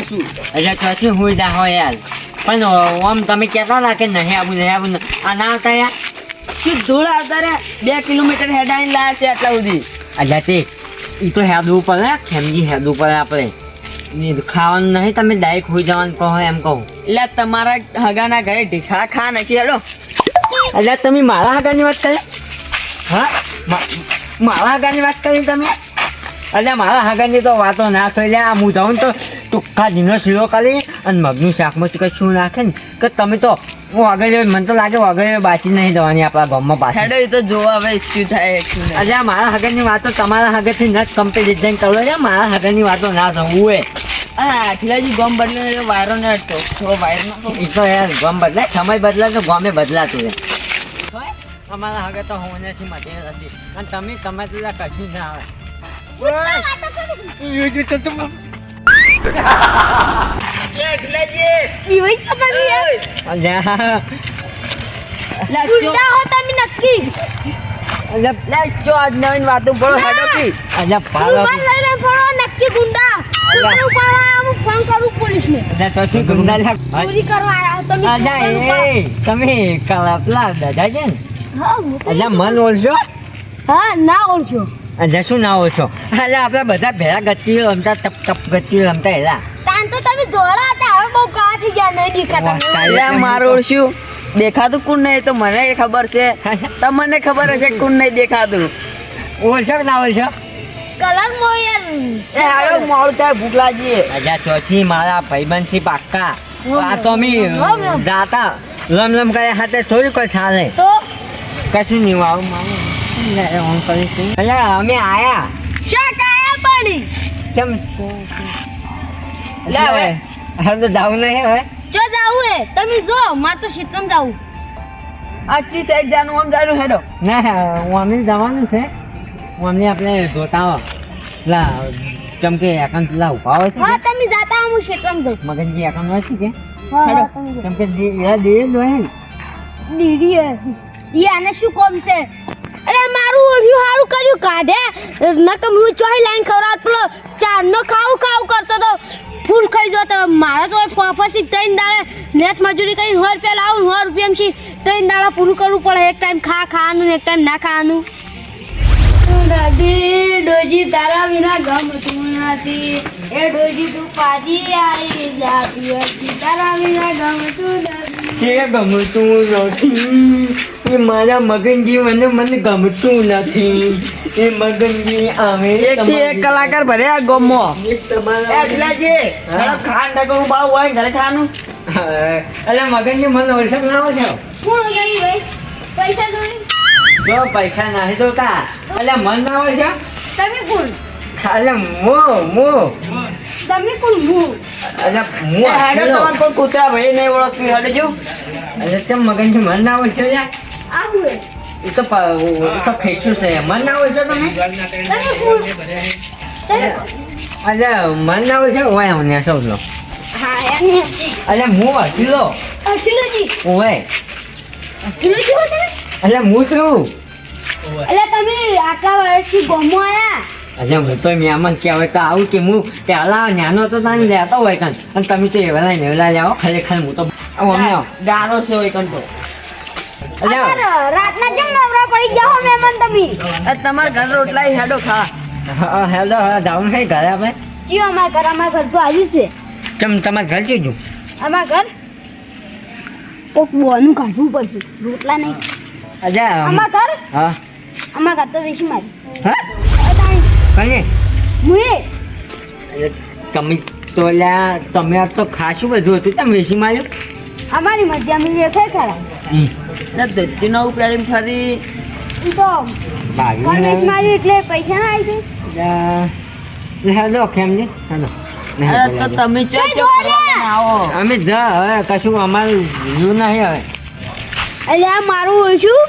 તો શું એટલે ચોથી હું જા હોય યાર પણ આમ તમે કહેતા હતા કે નહીં આવું નહીં આવું આ ના આવતા યાર શું ધૂળ આવતા રે બે કિલોમીટર હેડાઈને લાયા છે આટલા સુધી એટલે તે એ તો હેદવું પડે ખેમજી હેદવું પડે આપણે ખાવાનું નહીં તમે ડાયરેક્ટ હોઈ જવાનું કહો એમ કહું એટલે તમારા હગાના ઘરે ઢીખાડા ખા નથી હેડો એટલે તમે મારા હગાની વાત કરે હા મારા હગાની વાત કરી તમે એટલે મારા હગાની તો વાતો ના થઈ લે હું જાઉં તો ચોખ્ખા જીનો શીરો કરી અને મગનું શાકમાં શું નાખે ને? કે તમે તો હું આગળ મને તો લાગે આગળ બાચી નહીં જવાની આપણા ગામમાં પાછી હેડો એ તો જોવા હવે શું થાય નહીં. આ મારા હગરની વાતો તમારા હગરથી ન ડિઝાઇન કરો. છે મારા હગરની વાતો ના થવું એ. આ આઠલાજી ગોમ બદલે વાયરો ને થોડો નાખો એ તો યાર ગામ બદલાય સમય બદલાય તો ગામે બદલાતું રહે. અમારા હગર તો હું નથી મટી નથી. અને તમે તમે કશું ના આવે. તમે કલાપલા દાદા છે ને મન ઓળશો હા ના ઓળખ્યો અલ્યા શું ના છો? અલ્યા આપણે બધા ભેળા ગચ્ચી રમતા ટપ ટપ ગચ્ચી રમતા એલા. તાન તો તમે ધોળા હતા હવે બહુ કાળા થઈ ગયા નહીં દેખાતા એટલે. મારું શું દેખાતું કોણ નહીં તો મને ખબર છે. તમને ખબર હશે કોણ નહીં દેખાતું. ઓળશો ના ઓળશો? કલર મોયન એ હાલો મોળ થાય ભૂખ લાગી. અજા ચોથી મારા ભાઈબંધ છે પાક્કા આ તો અમે લમ જાતા રમ રમ કર્યા હાથે થોડી કોઈ છાલે તો? કશું નહીં આવું મારે ઓન કરીશું અલ્યા અમે આયા. શર્ટ આયા પડી કેમ? લે હવે. હવે તો જવું નહીં હવે. જો જાવું એ તમે જો માર તો શીતમ જાવું. આચી સાઈડ જાનું આમ જાનું હેડો. ના હું અમને જવાનું છે. હું અમને આપણે જોતાવ હો લા કેમ કે એકાંત લા ઊભા હોય છે. હા તમે જાતા હું શીતમ જાઉં. મગનજી એકાંત હોય છે કે? હેડો. હા, કેમ કે દે- એવા દે જ હોય દીદી એ ઈ આને શું કોમ છે? અરે મારું ઓળિયું હારું કર્યું કાઢે. નકમ હું ચોહી લાઈન ખવડાવ, પેલો ચાર નો ખાવું ખાવું કરતો તો ફૂલ ખાઈ જતો. મારે તો ફાફસી ત્રણ દાડે નેટ મજૂરી કરીને સો રૂપિયા લાવું, સો રૂપિયા થી ત્રણ દાડા પૂરું કરવું પડે. એક ટાઈમ ખા ખાવાનું એક ટાઈમ ના ખાવાનું. દાદી, ડોજી તારા વિના ગમતું નથી. એ ડોજી તું પાછી આવી જાતી હતી. તારા વિના ગમતું નથી. કે ગમતું નથી. એ મારા મગનજી મને મને ગમતું નથી. એ મગનજી આવે એક થી એક કલાકાર ભરે આ ગમો. એટલે જે ખાન ઢગલું બાળું હોય ઘરે ખાવાનું. એટલે મગનજી મને ઓળખ ના હોય છે પૈસા જો પૈસા નાહી દો કા? એટલે મન ના હોય છે? તમે કોણ? એટલે મો મો. તમે કોણ હું? અલે હું હેડો તમારે કોઈ કૂતરા ભાઈ નહીં ઓળખતી હેડો જો તેમ ચમ છે મન ના હોય છે આવું એ તો એ તો ફેંક્યું છે. મન ના હોય છે તમે? તમે કોણ? મન ના હોય છે? ઓય હું સૌ લો. હા એમ અલે હું અચીલો. અઠિલોજી ઓય. અઠિલોજી હો તમે? અલે હું શું એટલે તમે આટલા વર્ષથી ગમો આયા? અરે હું તો મહેમાન કહેવાય તો આવું કે હું પહેલા નાનો તો તાને લેતો હોય કાન અને તમે તો એવલા નેવલા લેવો ખરેખર હું તો આવું અમને આવો. ગારો છે કંટો અલે અમાર રાતના જેમ નવરા પડી જાઓ મહેમાન તમે? તમાર ઘર રોટલા હેડો ખા. હા, હેલો હા જાઉં છે ઘરે આપણે. જીઓ અમાર ઘર અમાર ઘર તો આવ્યું છે. ચમ તમારે ઘર જોજો અમાર ઘર? કોક બોનું કાઢવું પડશે રોટલા નહીં. અજા અમાર ઘર? હા. અમાર ઘર તો મારી. હા? કને મુએ. અરે તમે તો લ્યા તમે આ તો ખાસું બધું હતું. તમે વેચી માર્યું? અમારી મજા અમે વેખાય ખરા. ને નવું પહેરીને ફરી. ઈ તો વેચી માર્યું એટલે પૈસા ના આવી છે? હેલો. હેલો ને હેલો તો તમે ચો ચો આવો. અમે જા હવે કશું અમારું નહીં હવે. એટલે આ મારું ઓછું.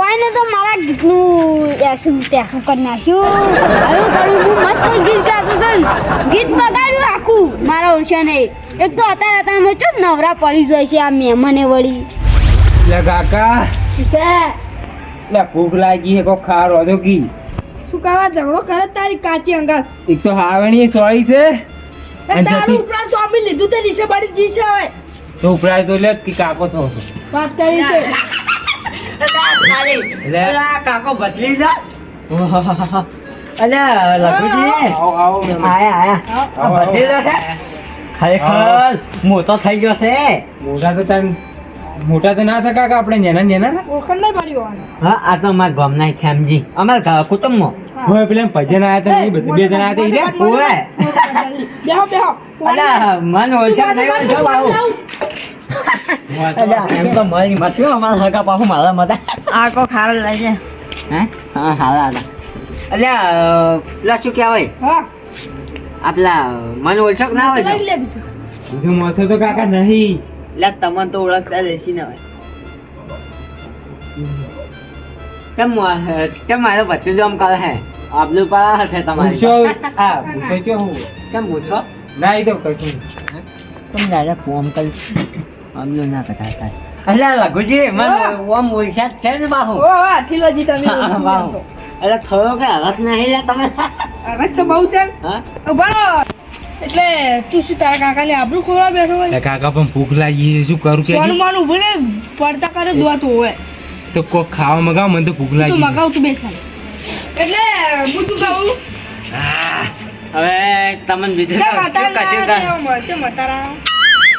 ઓયને તો મારા ગીતનું એસું તેસું કરી નાખ્યું. હવે કરું હું મસ્ત ગીત ગાતો હતો ગીત બગાડ્યું આખું. મારા નહીં એક તો અત્યારે અત્યારમાં ચો નવરા પડી જાય છે આ મહેમાને વળી. લે કાકા. લે ભૂખ લાગી કો ખારો તો કી. શું કરવા ઝઘડો કરે તારી કાચી અંગાત? એક તો હાવણી સોળી છે. તારું ઉપરાંત તો આપી લીધું તે નીચે પડી જી છે હવે. તો ઉપરાય તો લે કે કાકો થો. વાત કરી છે. એટલે આ કાકો બદલી જા અલે લખુજી. આવો આવો મહેમાન. આયા આયા. આવો, આવો. બદલી ખરેખર મોટો થઈ ગયો છે. મોટા તો મોટા તો ના થકા આપણે નેના નેના હા આ તો અમારા ગામના ખેમજી અમારા કુટુંબમાં. હવે પેલા ભજન આયા હતા એ બધા બે જણા હતા ઈ રહ્યા? ઓવે બેહો બેહો. અલા મન ઓછા એમ તો મારી મત અમારા સગા પાછું મારા મતા આ કો ખારો લાગે. હે? હા હાલા હાલા અલ્યા પેલા શું કહેવાય? હા. આપલા મન ઓળખક ના હોય બીજું મોસો તો કાકા નહીં. એટલે તમને તો ઓળખતા દેશી ના હોય કેમ મારો ભત્રીજો આમ કરે હે? આબલું પડા હશે તમારી હા પૂછો કે હું? કેમ પૂછો? ના એ તો કશું. કેમ દાદા ફોન કરી આબલું ના કથા થાય અલ્યા લઘુજી મન ઓમ ઓળખ્યા છે ને બાહુ. ઓ આથી તમે બાહુ. એટલે થોડો કે હરત નહીં લે તમે. હરત તો બહુ છે. હા? એટલે તું શું તારા કાકાને આબરૂ ખોવા બેઠો હોય? કાકા પણ ભૂખ લાગી છે શું કરું કે સોનું માનું ભૂલે પડતા કરે દોતું હોય. તો કોક ખાવા મગાવ મને તો ભૂખ લાગી તું મગાવ તું બેસા એટલે હું શું કહું? હવે તમને બીજું કશું કશું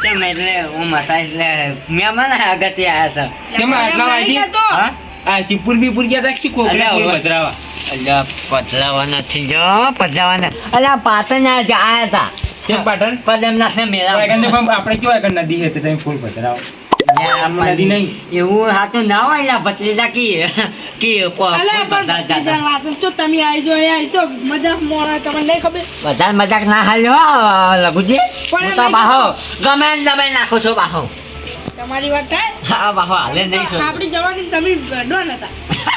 કેમ એટલે હું માતા એટલે મહેમાન અગત્ય આવ્યા છે કેમ આટલા વાગી? હા? આ શિવપુર બીપુર ગયા તા કે કોકરા અલ્યા, પધરાવા? અલ્યા પધરાવા નથી જો પધરાવાના. અલ્યા પાટણ આ જ આયા હતા. કેમ પાટણ? પદમનાથ ને મેળા આપણે કેવા આગળ નદી છે તો તમે ફૂલ પધરાવો. એવું હાથું ના હોય લા ભત્રીજા કી કી તમે આવી જો આવી જો મજાક મોણા તમને નહીં ખબર? બધા મજાક ના હાલ્યો લઘુજી. હું તો બાહો. ગમે ને નાખો છો બાહો. તમારી વાત થાય? હા બાહો હાલે નહીં આપણી જવાની તમે ગડો નતા.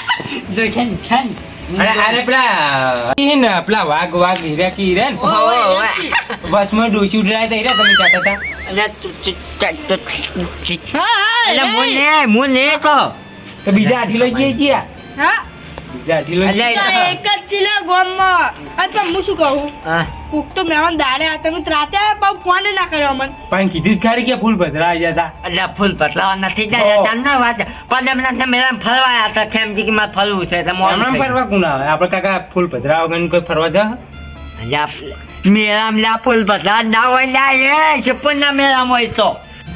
જોઈશે છે ને? અરે અરે પેલા ઈન પેલા વાઘ વાઘ હીરા કી હીરા બસમાં. ડોસી ઉડરાય તા હીરા તમે જાતા હતા? એટલે તું- તું- તું- તું- તું- હા હા અલ્યા હું એ. ને હું ને કહો. તો બીજા આઠી લઈ જઈએ છીએ. હા. એક જ છે ને અને પણ હું શું કહું? હા. કોક તો મહેમાન દાડે આ તમે રાતે આયા ફોન ના કર્યો મને. પણ કીધું ખરી કે ફૂલ પધરા ગયા હતા અલ્યા ફૂલ પતલાવા નથી જાય તમને વાત પદમનાથ ને મેળા ફરવા આવ્યા હતા ખેમજી કે મારે ફરવું છે હમણાં ફરવા કોણ આવે? આપણે કાકા ફૂલ પધરા વગર કોઈ ફરવા જા અલ્યા મેળામાં ફૂલ પતલા ના હોય લ્યા એ છપ્પન ના મેળામાં હોય તો.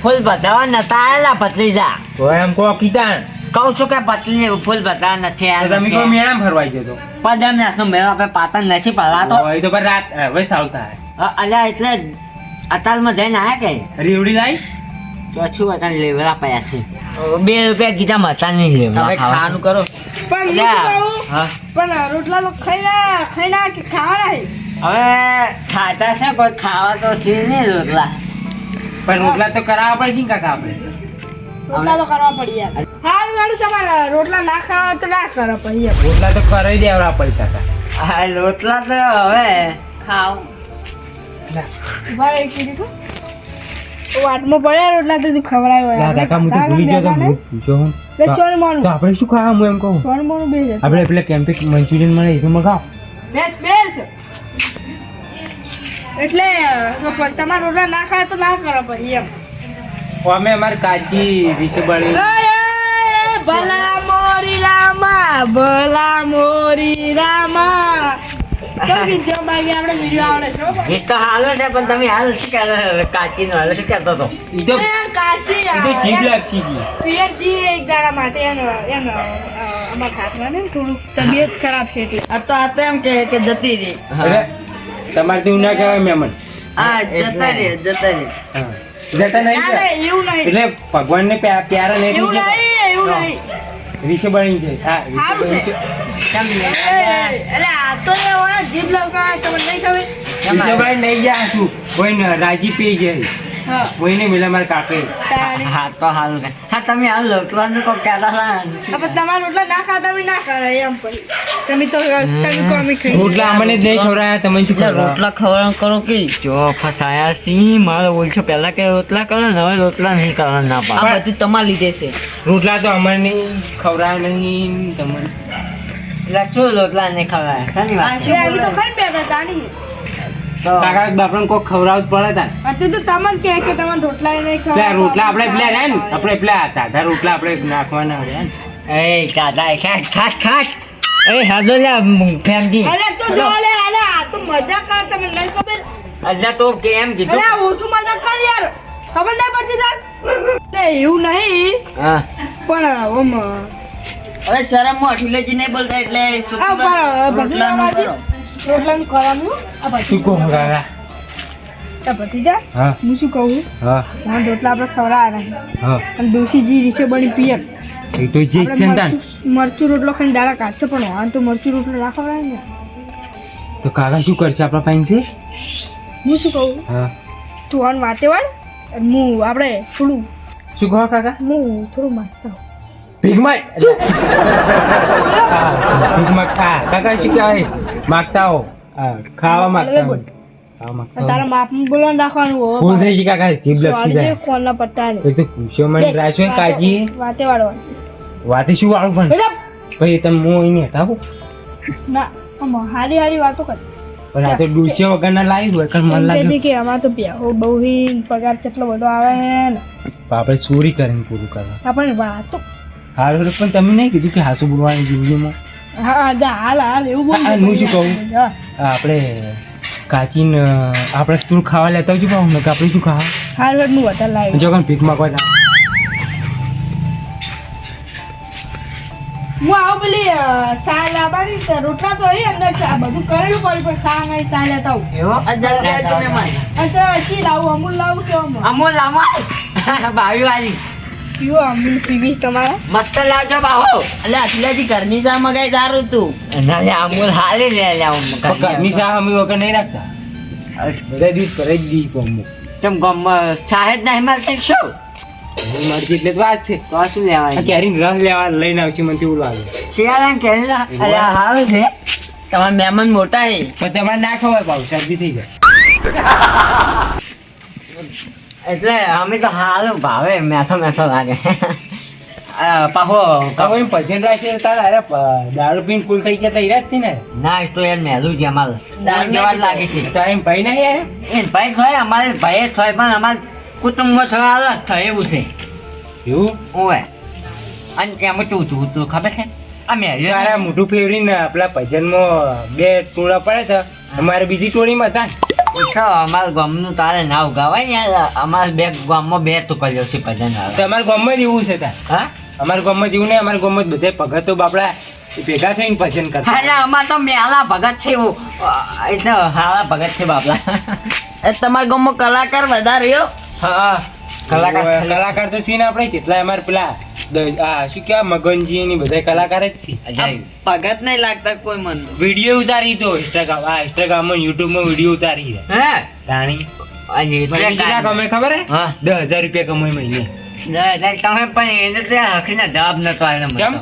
ફૂલ પતલાવા નતા આવેલા તો એમ કહો કીધા કહું છું કે પતલી ફૂલ બતા નથી આ તમે કોઈ મેળામાં ફરવા જતો પદમનાથ નો મેળો આપણે પાટણ નથી પલાતો હોય તો પણ રાત હવે સાવતા અલ્યા એટલે અતાલમાં જઈને આયા કે? રીવડી લાઈ? તો છું અત્યારે લેવડા પડ્યા છે. બે રૂપિયા કીધા મતા નહીં લેવડા હવે ખાવાનું કરો. પણ પણ રોટલા તો ખાઈ ના ખાઈ ના કે ખાવાના હવે ખાતા છે કોઈ ખાવા તો છે નહીં રોટલા. પણ રોટલા તો કરાવવા પડશે ને કાકા આપણે? રોટલા તો કરવા પડી યાર. હારું હારું તમારે રોટલા ના ખાવા તો ના કરવા પડી યાર. રોટલા તો કરાવી દેવડા પડી કાકા હા રોટલા તો હવે ખાવ. ભાઈ વાટમાં પડ્યા રોટલા તો ખવડાવ્યો ના. કાકા હું તો ભૂલી ગયો તો હું હું. લે ચોર માનું તો આપણે શું ખાવા હું એમ કહું? ચોર માનું બે આપણે પેલા મંચુરિયન મળે એ મગાવ. બેસ બેસ. એટલે તમારા તમારે રોટલા ના ખાય તો ના કરવા પડી એમ અમે અમારે કાચી વિશે બળી અય, અય, ભલા મોરી રામા ભલા મોરી રામા. તો બીજો બાકી આપણે વીડિયો આવડે છે હો પણ. એ તો હાલો પણ તમે હાલ શું કહેતો હાલ શું કહેતો હતો એ તો એ કાચી એ તો જીભ લાગી જી પિયરજી એક દાડા માટે એનો એનો અ, અમારા હાથમાં ને થોડું તબિયત ખરાબ છે આ તો આ એમ કે કે જતી રહી. તમારે એવું ના કહેવાય મેમન આ જતા રે જતા રે હા. જતા નહીં એટલે ભગવાન ને પ્યારા નહીં એવું નહીં એવું નહીં. વિશે બની છે હા સારું છે. કેમ એટલે આ તો જીભ લવકાવે તમને નહીં ખબર? વિશે નહીં ગયા છું કોઈ રાજી પી જાય. હા. કોઈને મિલા મારે કાકે હા તો હાલ તમે આ રોટલા નું કોઈ કહેતા હતા હવે તમારે રોટલા ના ખાતા બી ના કરે એમ પછી તમે તો તમે કોમી ખાઈ રોટલા અમને જ નહીં ખવડાયા તમે શું કરો રોટલા ખવડાવ કરો કે? જો ફસાયા સી મારો ઓછો પહેલા કે રોટલા કરો ને હવે રોટલા નહીં કરવા ના આ પાડે બધું તમારા લીધે છે. રોટલા તો અમને નહીં ખવડાય નહીં તમને એટલે રોટલા નહીં ખવડાયા? સાની વાત આ છે? શું અમે તો ખાઈ બેઠા તાની તો કાકા બાપરાને કોક ખવડાવવું પડે તાન. અત્યારે તો તમને કહે કે તમે રોટલા નહીં પેલા ખાવા રોટલા આપણે પેલા રહ્યા ને આપણે પેલા સાદા રોટલા આપણે નાખવાના રહ્યા એ કાકા ખાસ ખાસ ખાસ એ હાજો લે ફેમજી અરે તો જો લે અરે આ તો મજા કર તમે નહીં ખબર? અલ્લા તો કેમ અરે કીધું આ ઓછું મજા કર યાર. ખબર ના પડતી તાર? તે એવું નહીં. હા. પણ ઓમ હવે શરમમાં અઠીલેજી નહીં બોલતા એટલે શું આ પણ કરો. રોટલાનું કરવાનું આ શું પછી કાકા ભત્રીજા હું શું કહું? હા. હા રોટલા આપણે ખવડાવવાના અને ડોશીજી રીસે બની પિયર. એ તો જે છે ને મરચું રોટલો ખાઈને દાડા કાઢશે પણ વાન તો મરચું રોટલો ના ખવડાવે ને. તો કાકા શું કરશે આપણા પાસે હું શું કહું? હા. તું આન વાતે વાળ અને હું આપણે થોડું શું કહો કાકા? હું થોડું માગતા હોઉં. ભીખમાં હા, ભીખમાં ખા કાકા શું કહેવાય માગતા હો. ખાવા માગતા હો. તારા માપનું બોલવાનું રાખવાનું હો ભૂલ થઈ છે કાકા જીભ લપસી જાય. જે પટ્ટા ને એ તો પૂછ્યો મને રાખ્યો કાજી વાટે વાળવા વાતે શું વાળું પણ? ભાઈ તમે હું હતા હો. ના હારી હારી વાતો કર. પણ આ તો ડૂસ્યો વગરના લાવી હોય કારણ મને લાગે કે આમાં તો બેહો બહુ પગાર કેટલો બધો આવે ને. આપણે ચોરી કરીને પૂરું કરવા આપણે વાતો હારું પણ તમે નહીં કીધું કે હાસુ બોલવાની જિંદગીમાં? હા જા, હાલ હાલ એવું બોલ. હું શું કહું? આપણે કાચીને આપણે તું ખાવા લેતા આવજો પાછું કે આપણે શું ખાવા? હાલ હાલ હું વધારે લાવી જો કણ ભીખ કોઈ ના હું આવું પેલી સા લાવવાની રોટલા તો અહીં અંદર છે આ બધું કરેલું પડ્યું પણ સા નહીં સા લેતા આવું. એવો? આ જલ્દી આવજો મહેમાન અને તો લાવું? અમૂલ લાવું કે અમૂલ? અમૂલ લાવો બાવી વાળી. પીવો અમૂલ પીવી તમારા? મસ્ત લાવજો બાહો. એટલે અઠીલેજી ઘરની સા મગાઈ સારું તું. ના અમૂલ હાલી લે ઘરની સા અમે વગર નહીં રાખતા. બધા દિવસ કરે જ દી કોમ. તેમ ગમ સાહેબ નહીં મળતા શું? મરજી એટલે વાત છે. તો શું લેવાય કેરીને રસ લેવા લઈને આવશે મને તેવું લાગે. શિયાળા કેરી અરે આ હારું છે. તમારા મહેમાન મોટા હે પણ તમારે ના ખવાય ભાવ શરદી થઈ જાય. એટલે અમે તો હારું ભાવે મેસો મેસો લાગે. પાહો કહો એમ ભજન રાખશે તારે અરે દારૂ પીને ફૂલ થઈ ગયા તૈયાર જ છે ને? ના એ તો યાર મેલું છે અમારે. દારૂ કેવા લાગે છે. તો એમ ભાઈ નહીં યાર એ ભાઈ થાય અમારે ભાઈ થાય પણ અમારે કુટુંબમાં થવા અલગ થાય એવું છે. એવું? ઓય. અને એમાં શું છું તું ખબર છે? આ મેલ્યો તારા મોઢું ફેવરીને આપણા ભજનમાં બે ટોળા પડે છે. અમારે બીજી ટોળીમાં હતા છો અમારા ગામનું તારે ના ઉગાવાય ને અમારે બે ગામમાં બે ટુકડીઓ છે ભજન આવે. તો અમારા ગામમાં જ એવું છે તાર? હા? અમારા ગામમાં જેવું નહીં અમારા ગામમાં જ બધા ભગતો બાપડા ભેગા થઈને ભજન કરતા. એટલે અમારે તો મેલા ભગત છે એવું. એટલે હારા ભગત છે બાપલા એ તમારા ગામમાં કલાકાર વધારે રહ્યો હા. કલાકાર કલાકાર તો સીન આપણે કેટલા અમાર પેલા આ શું કેવા મગનજી ની બધા કલાકાર જ છે. પગત નહીં લાગતા કોઈ મન. વીડિયો ઉતારી તો ઇન્સ્ટાગ્રામ આ ઇન્સ્ટાગ્રામમાં યુટ્યુબમાં વીડિયો ઉતારી હે? રાણી. અને એટલે મને કેટલા કમાય ખબર હે? દસ હજાર રૂપિયા કમાય મહિને. તમે પણ એને તો હકીને જવાબ નતો આવ્યો મને ચમ?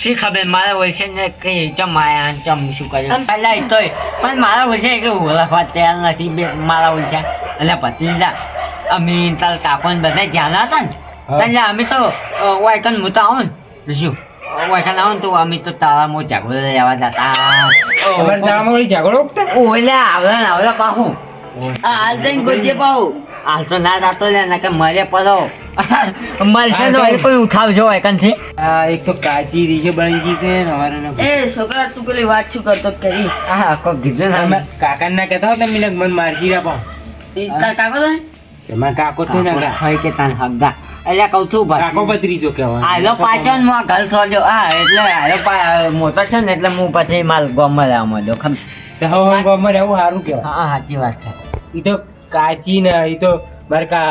શી ખબર? મારા વર્ષે ને કઈ ચમ આયા ચમ શું કર્યું? પહેલા તોય પણ મારા વર્ષે કે ઓળખવા તૈયાર નથી મારા વૈશે એટલે ભત્રીજા અમે તાર કાકો કાપન બધા ધ્યાન હતા ને. એટલે અમે તો વાયકન મુતા આવો ને. શું? વાયકન આવો તો અમે તો તારા મો જાગો લેવા જતા. ઝઘડો ઓલે આવડે ને આવડે પાહુ. હાલ તો ગોજે પાહુ. હાલ તો ના જાતો લે ને કે મરે પડો. મળશે તો એ કોઈ ઉઠાવજો વાયકનથી એક તો કાચી રીશે બની ગઈ છે ને અમારે એ છોકરા તું પેલી વાત શું કરતો કરી. હા કોઈ કીધું કાકા ના કહેતા હો તમે મને મારશી રાખો કાકો તો? તમારા કાકો તો ના હોય કે તાન હગા એટલે કહું છું કાકો બસ ભત્રીજો કહેવાય. આલો પાછળમાં ઘર સોજો આ એટલે આલો મોટો છે ને એટલે હું પછી માલ ગોમમાં લેવા માંડ્યો ખમ તો હવે હું રહેવું સારું કહેવાય. હા સાચી વાત છે. ઈ તો કાચી ને ઈ તો મારે કા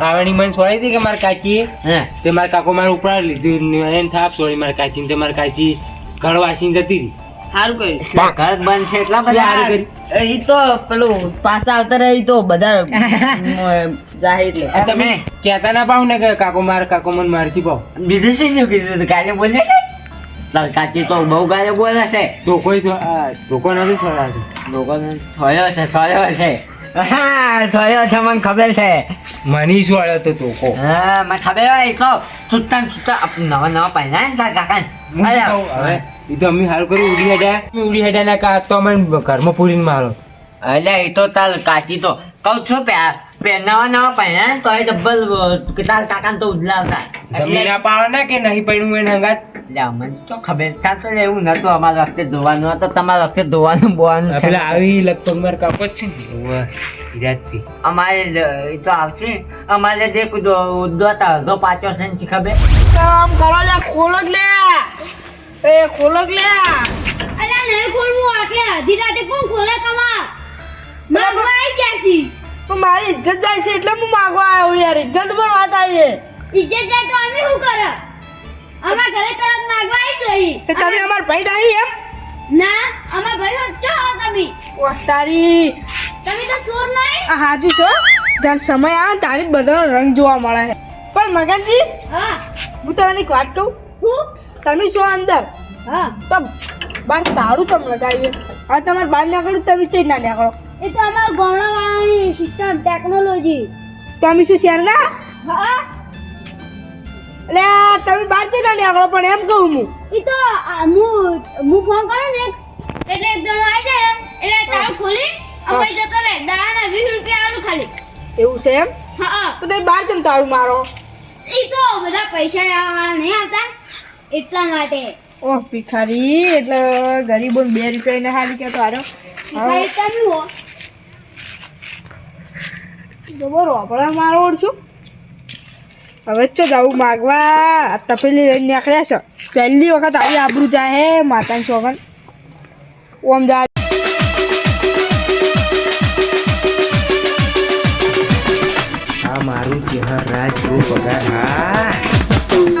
હાવણી મન સોળી હતી કે મારે કાચી? હે. તે મારા કાકો મારે ઉપરાડ લીધું. એને થાપ સોળી મારે કાચી ને તે મારે કાચી ઘર વાસીને જતી હતી સારું કર્યું. ઘર બંધ છે એટલા બધા યાર, એ તો પેલું પાછા આવતા રહી તો બધા જાહેર લે. એટલે તમે કહેતા ના પાવ ને કે કાકો મારે કાકો મને મારસી પાવ બીજું શું શું કીધું? ગાલે બોલે તાર કાચી તો બહુ ગાલે બોલે છે. તો કોઈ છો- લોકો નથી છોડાતું લોકો છોયો છે છોયો છે. હા છોયો છે મને ખબર છે. મની શું આવ્યો તો તોકો હા મને ખબર હોય તો છૂટા ને નવા નવા પહેલા કાકા હવે? તો અમે સારું કર્યું ઉડી હેડ્યા. અમે ઉડી હેડ્યા ના કા તો અમે ઘરમાં પૂરીને મારો. અલ્યા એ તો તાર કાચી તો કહું છો પે પે નવા નવા પહેર્યા ને તો એ ડબ્બલ તાર કાકા તો ઉજલાવતા. જમીન પાડો ને કે નહીં પડ્યું એને હંગાત? અલ્યા મને તો ખબર था તો એવું નતું અમારા વખતે ધોવાનું હતું તમારા વખતે ધોવાનું બોવાનું છે. પેલા આવી લગભગ માર કાકો જ છે ને. અમારે એ તો આવશે. અમારે જે દોતા અડધો પાછો છે ને ખબર? કામ કરો લે ખોલો જ લે એ ખોલો લે અલ્યા નહીં ખોલવું આટલે અડધી રાતે કોણ ખોલે કમાર? મારું આવી ગયા છી. પણ મારી ઇજ્જત જાય છે એટલે હું માગવા આવ્યો યાર. ઇજ્જત પર વાત આવી ઇજ્જત જાય તો અમે શું કરે? અમાર ઘરે તરત માગવા આવી જોઈ તો તમે અમાર ભાઈ ડાહી એમ? ના અમાર ભાઈ હો હો તમે? ઓ તારી તમે તો ચોર નહીં? આ હાજુ છો? જ્યારે સમય આવે તારી જ બધાનો રંગ જોવા મળે છે. પણ મગનજી હા. હું તમને એક વાત કહું. હું? તમે છો અંદર? હા. તો બાર તારું તમે લગાવીએ. હવે તમારે બહાર નીકળ્યું તમે ચઈ ના નીકળો. એ તો અમાર ગામડા વાળાની સિસ્ટમ ટેકનોલોજી તમે શું શહેરના હા. એટલે તમે બહાર ચઈ ના નીકળો પણ એમ કહું હું. એ તો હું હું ફોન કરું ને એટલે એક જણો આવી જાય એટલે તારું ખોલી અમે જતો રહે. દાડાના વીસ રૂપિયા આલું ખાલી. એવું છે એમ? હા. તો તમે બહાર કેમ તારું મારો? એ તો બધા પૈસા લેવાવાળા નહીં આવતા. એટલા માટે. ઓહ ભિખારી એટલે ગરીબો બે રૂપિયા ને હારી કે તારો મારો ઓળશું. હવે ચો જાવું માગવા. તપેલી લઈને નીકળ્યા છે. પહેલી વખત આવી આબરું જાય હે માતાની સોગન ઓમ જા આ મારું ચહેર રાજ રૂપ પગાર હા